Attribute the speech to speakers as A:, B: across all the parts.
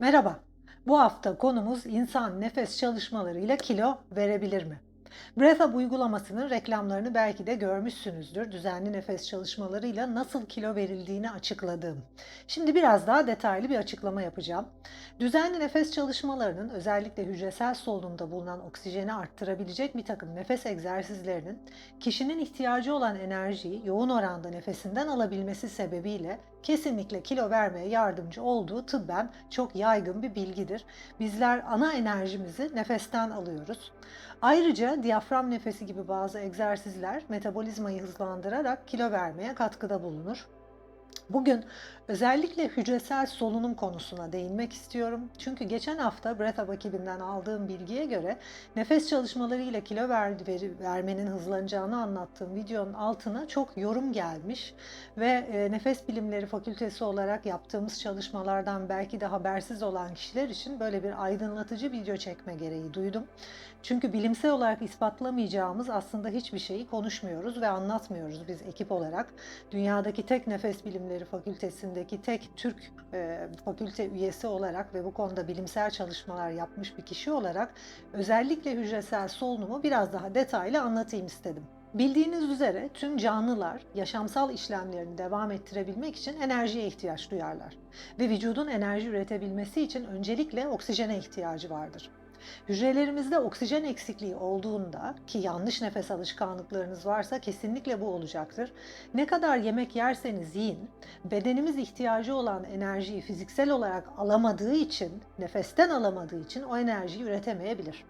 A: Merhaba. Bu hafta konumuz insan nefes çalışmalarıyla kilo verebilir mi? Breath Up uygulamasının reklamlarını belki de görmüşsünüzdür. Düzenli nefes çalışmalarıyla nasıl kilo verildiğini açıkladığım. Şimdi biraz daha detaylı bir açıklama yapacağım. Düzenli nefes çalışmalarının özellikle hücresel solunumda bulunan oksijeni arttırabilecek bir takım nefes egzersizlerinin kişinin ihtiyacı olan enerjiyi yoğun oranda nefesinden alabilmesi sebebiyle kesinlikle kilo vermeye yardımcı olduğu tıbben çok yaygın bir bilgidir. Bizler ana enerjimizi nefesten alıyoruz. Ayrıca diyafram nefesi gibi bazı egzersizler metabolizmayı hızlandırarak kilo vermeye katkıda bulunur. Bugün özellikle hücresel solunum konusuna değinmek istiyorum. Çünkü geçen hafta Breath Up ekibinden aldığım bilgiye göre nefes çalışmaları ile kilo ver, ver, vermenin hızlanacağını anlattığım videonun altına çok yorum gelmiş ve e, Nefes Bilimleri Fakültesi olarak yaptığımız çalışmalardan belki de habersiz olan kişiler için böyle bir aydınlatıcı video çekme gereği duydum. Çünkü bilimsel olarak ispatlamayacağımız aslında hiçbir şeyi konuşmuyoruz ve anlatmıyoruz biz ekip olarak. Dünyadaki tek nefes bilimleri fakültesindeki tek Türk e, fakülte üyesi olarak ve bu konuda bilimsel çalışmalar yapmış bir kişi olarak özellikle hücresel solunumu biraz daha detaylı anlatayım istedim. Bildiğiniz üzere tüm canlılar yaşamsal işlemlerini devam ettirebilmek için enerjiye ihtiyaç duyarlar ve vücudun enerji üretebilmesi için öncelikle oksijene ihtiyacı vardır. Hücrelerimizde oksijen eksikliği olduğunda ki yanlış nefes alışkanlıklarınız varsa kesinlikle bu olacaktır. Ne kadar yemek yerseniz yiyin, bedenimiz ihtiyacı olan enerjiyi fiziksel olarak alamadığı için, nefesten alamadığı için o enerjiyi üretemeyebilir.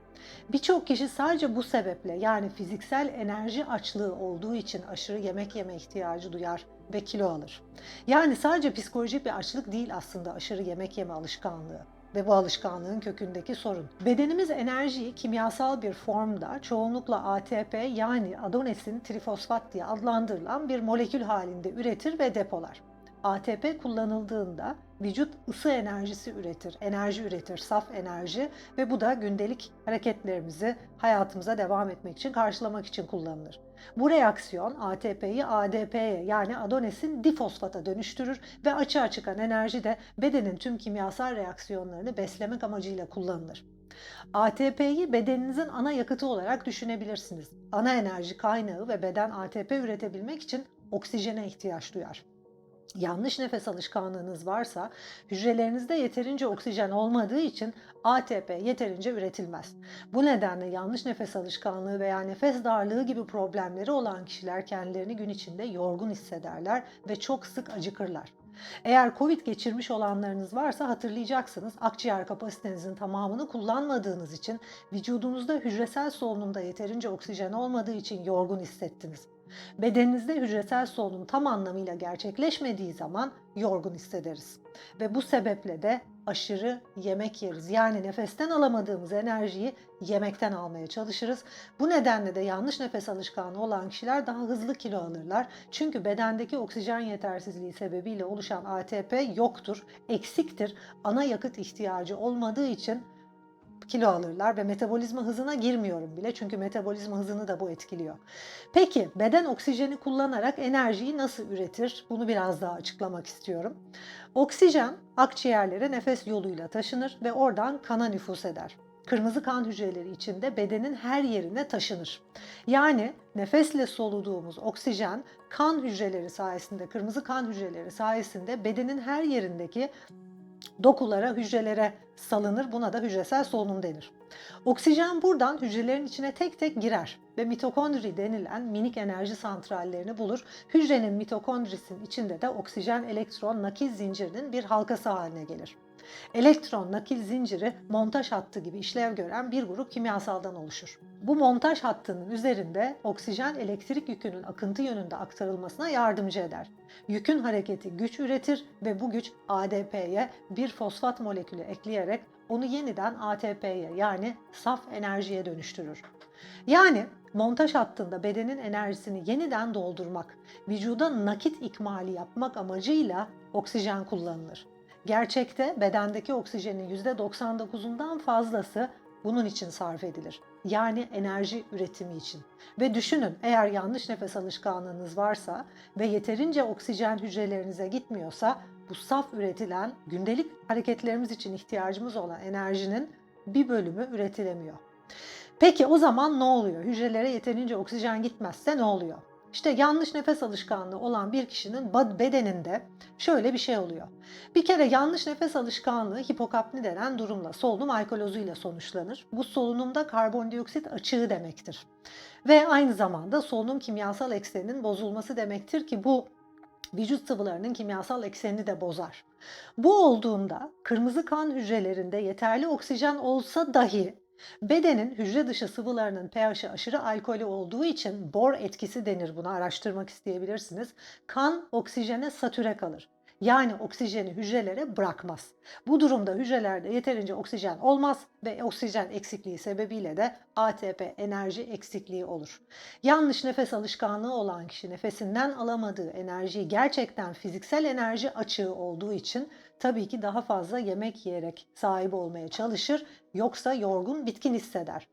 A: Birçok kişi sadece bu sebeple yani fiziksel enerji açlığı olduğu için aşırı yemek yeme ihtiyacı duyar ve kilo alır. Yani sadece psikolojik bir açlık değil aslında aşırı yemek yeme alışkanlığı ve bu alışkanlığın kökündeki sorun. Bedenimiz enerjiyi kimyasal bir formda çoğunlukla ATP yani adonesin trifosfat diye adlandırılan bir molekül halinde üretir ve depolar. ATP kullanıldığında vücut ısı enerjisi üretir, enerji üretir, saf enerji ve bu da gündelik hareketlerimizi hayatımıza devam etmek için, karşılamak için kullanılır. Bu reaksiyon ATP'yi ADP'ye yani adonesin difosfata dönüştürür ve açığa çıkan enerji de bedenin tüm kimyasal reaksiyonlarını beslemek amacıyla kullanılır. ATP'yi bedeninizin ana yakıtı olarak düşünebilirsiniz. Ana enerji kaynağı ve beden ATP üretebilmek için oksijene ihtiyaç duyar yanlış nefes alışkanlığınız varsa hücrelerinizde yeterince oksijen olmadığı için ATP yeterince üretilmez. Bu nedenle yanlış nefes alışkanlığı veya nefes darlığı gibi problemleri olan kişiler kendilerini gün içinde yorgun hissederler ve çok sık acıkırlar. Eğer COVID geçirmiş olanlarınız varsa hatırlayacaksınız akciğer kapasitenizin tamamını kullanmadığınız için vücudunuzda hücresel solunumda yeterince oksijen olmadığı için yorgun hissettiniz. Bedeninizde hücresel solunum tam anlamıyla gerçekleşmediği zaman yorgun hissederiz. Ve bu sebeple de aşırı yemek yeriz. Yani nefesten alamadığımız enerjiyi yemekten almaya çalışırız. Bu nedenle de yanlış nefes alışkanlığı olan kişiler daha hızlı kilo alırlar. Çünkü bedendeki oksijen yetersizliği sebebiyle oluşan ATP yoktur, eksiktir. Ana yakıt ihtiyacı olmadığı için kilo alırlar ve metabolizma hızına girmiyorum bile çünkü metabolizma hızını da bu etkiliyor. Peki beden oksijeni kullanarak enerjiyi nasıl üretir? Bunu biraz daha açıklamak istiyorum. Oksijen akciğerlere nefes yoluyla taşınır ve oradan kana nüfus eder kırmızı kan hücreleri içinde bedenin her yerine taşınır. Yani nefesle soluduğumuz oksijen kan hücreleri sayesinde, kırmızı kan hücreleri sayesinde bedenin her yerindeki dokulara, hücrelere salınır. Buna da hücresel solunum denir. Oksijen buradan hücrelerin içine tek tek girer ve mitokondri denilen minik enerji santrallerini bulur. Hücrenin mitokondrisinin içinde de oksijen elektron nakil zincirinin bir halkası haline gelir. Elektron nakil zinciri montaj hattı gibi işlev gören bir grup kimyasaldan oluşur. Bu montaj hattının üzerinde oksijen elektrik yükünün akıntı yönünde aktarılmasına yardımcı eder. Yükün hareketi güç üretir ve bu güç ADP'ye bir fosfat molekülü ekleyerek onu yeniden ATP'ye yani saf enerjiye dönüştürür. Yani montaj hattında bedenin enerjisini yeniden doldurmak, vücuda nakit ikmali yapmak amacıyla oksijen kullanılır. Gerçekte bedendeki oksijenin %99'undan fazlası bunun için sarf edilir. Yani enerji üretimi için. Ve düşünün eğer yanlış nefes alışkanlığınız varsa ve yeterince oksijen hücrelerinize gitmiyorsa bu saf üretilen gündelik hareketlerimiz için ihtiyacımız olan enerjinin bir bölümü üretilemiyor. Peki o zaman ne oluyor? Hücrelere yeterince oksijen gitmezse ne oluyor? İşte yanlış nefes alışkanlığı olan bir kişinin bedeninde şöyle bir şey oluyor. Bir kere yanlış nefes alışkanlığı hipokapni denen durumla, solunum alkolozuyla sonuçlanır. Bu solunumda karbondioksit açığı demektir. Ve aynı zamanda solunum kimyasal ekseninin bozulması demektir ki bu vücut sıvılarının kimyasal eksenini de bozar. Bu olduğunda kırmızı kan hücrelerinde yeterli oksijen olsa dahi Bedenin hücre dışı sıvılarının pH'i aşırı alkolü olduğu için bor etkisi denir buna araştırmak isteyebilirsiniz. Kan oksijene satüre kalır. Yani oksijeni hücrelere bırakmaz. Bu durumda hücrelerde yeterince oksijen olmaz ve oksijen eksikliği sebebiyle de ATP enerji eksikliği olur. Yanlış nefes alışkanlığı olan kişi nefesinden alamadığı enerjiyi gerçekten fiziksel enerji açığı olduğu için tabii ki daha fazla yemek yiyerek sahip olmaya çalışır yoksa yorgun, bitkin hisseder.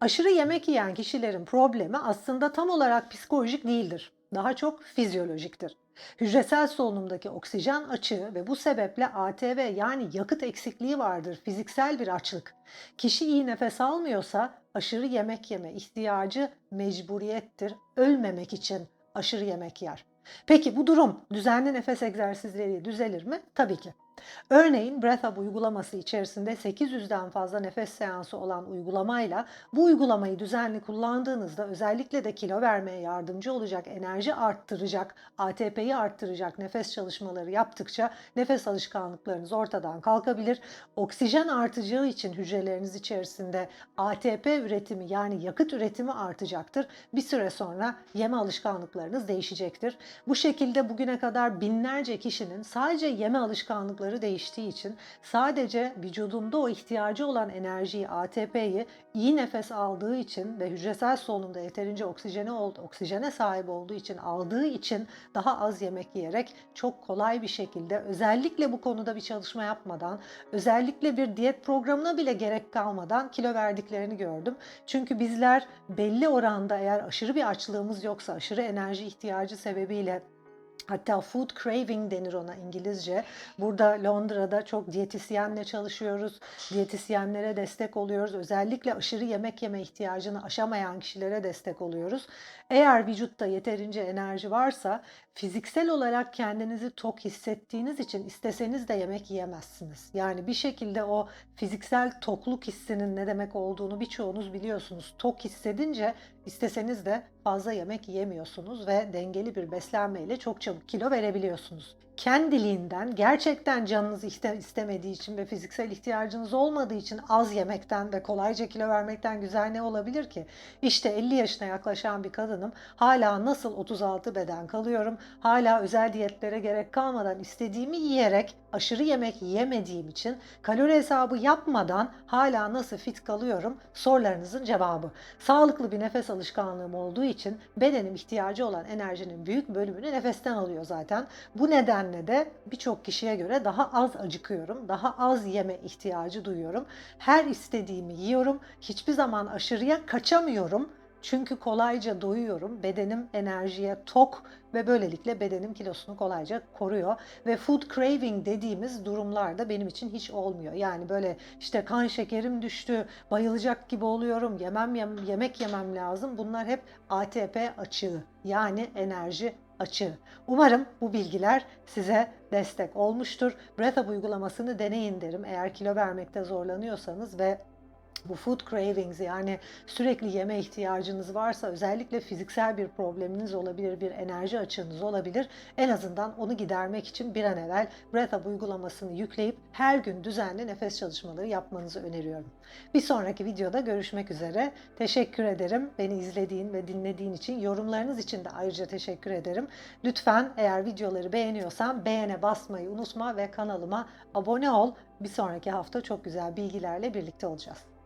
A: Aşırı yemek yiyen kişilerin problemi aslında tam olarak psikolojik değildir. Daha çok fizyolojiktir. Hücresel solunumdaki oksijen açığı ve bu sebeple ATV yani yakıt eksikliği vardır, fiziksel bir açlık. Kişi iyi nefes almıyorsa aşırı yemek yeme ihtiyacı mecburiyettir. Ölmemek için aşırı yemek yer. Peki bu durum düzenli nefes egzersizleri düzelir mi? Tabii ki. Örneğin BreathUp uygulaması içerisinde 800'den fazla nefes seansı olan uygulamayla bu uygulamayı düzenli kullandığınızda özellikle de kilo vermeye yardımcı olacak, enerji arttıracak, ATP'yi arttıracak nefes çalışmaları yaptıkça nefes alışkanlıklarınız ortadan kalkabilir. Oksijen artacağı için hücreleriniz içerisinde ATP üretimi yani yakıt üretimi artacaktır. Bir süre sonra yeme alışkanlıklarınız değişecektir. Bu şekilde bugüne kadar binlerce kişinin sadece yeme alışkanlıkları hormonları değiştiği için sadece vücudunda o ihtiyacı olan enerjiyi, ATP'yi iyi nefes aldığı için ve hücresel solunumda yeterince oksijene oksijene sahip olduğu için aldığı için daha az yemek yiyerek çok kolay bir şekilde özellikle bu konuda bir çalışma yapmadan, özellikle bir diyet programına bile gerek kalmadan kilo verdiklerini gördüm. Çünkü bizler belli oranda eğer aşırı bir açlığımız yoksa, aşırı enerji ihtiyacı sebebiyle Hatta food craving denir ona İngilizce. Burada Londra'da çok diyetisyenle çalışıyoruz. Diyetisyenlere destek oluyoruz. Özellikle aşırı yemek yeme ihtiyacını aşamayan kişilere destek oluyoruz. Eğer vücutta yeterince enerji varsa fiziksel olarak kendinizi tok hissettiğiniz için isteseniz de yemek yiyemezsiniz. Yani bir şekilde o fiziksel tokluk hissinin ne demek olduğunu birçoğunuz biliyorsunuz. Tok hissedince isteseniz de fazla yemek yiyemiyorsunuz ve dengeli bir beslenmeyle çok çabuk kilo verebiliyorsunuz kendiliğinden gerçekten canınız istemediği için ve fiziksel ihtiyacınız olmadığı için az yemekten ve kolayca kilo vermekten güzel ne olabilir ki? İşte 50 yaşına yaklaşan bir kadınım. Hala nasıl 36 beden kalıyorum? Hala özel diyetlere gerek kalmadan istediğimi yiyerek aşırı yemek yemediğim için kalori hesabı yapmadan hala nasıl fit kalıyorum sorularınızın cevabı. Sağlıklı bir nefes alışkanlığım olduğu için bedenim ihtiyacı olan enerjinin büyük bölümünü nefesten alıyor zaten. Bu nedenle de birçok kişiye göre daha az acıkıyorum, daha az yeme ihtiyacı duyuyorum. Her istediğimi yiyorum. Hiçbir zaman aşırıya kaçamıyorum. Çünkü kolayca doyuyorum. Bedenim enerjiye tok ve böylelikle bedenim kilosunu kolayca koruyor. Ve food craving dediğimiz durumlarda benim için hiç olmuyor. Yani böyle işte kan şekerim düştü, bayılacak gibi oluyorum, yemem yem, yemek yemem lazım. Bunlar hep ATP açığı yani enerji açığı. Umarım bu bilgiler size destek olmuştur. Breath uygulamasını deneyin derim. Eğer kilo vermekte zorlanıyorsanız ve bu food cravings yani sürekli yeme ihtiyacınız varsa özellikle fiziksel bir probleminiz olabilir, bir enerji açığınız olabilir. En azından onu gidermek için bir an evvel Breath uygulamasını yükleyip her gün düzenli nefes çalışmaları yapmanızı öneriyorum. Bir sonraki videoda görüşmek üzere. Teşekkür ederim beni izlediğin ve dinlediğin için. Yorumlarınız için de ayrıca teşekkür ederim. Lütfen eğer videoları beğeniyorsan beğene basmayı unutma ve kanalıma abone ol. Bir sonraki hafta çok güzel bilgilerle birlikte olacağız.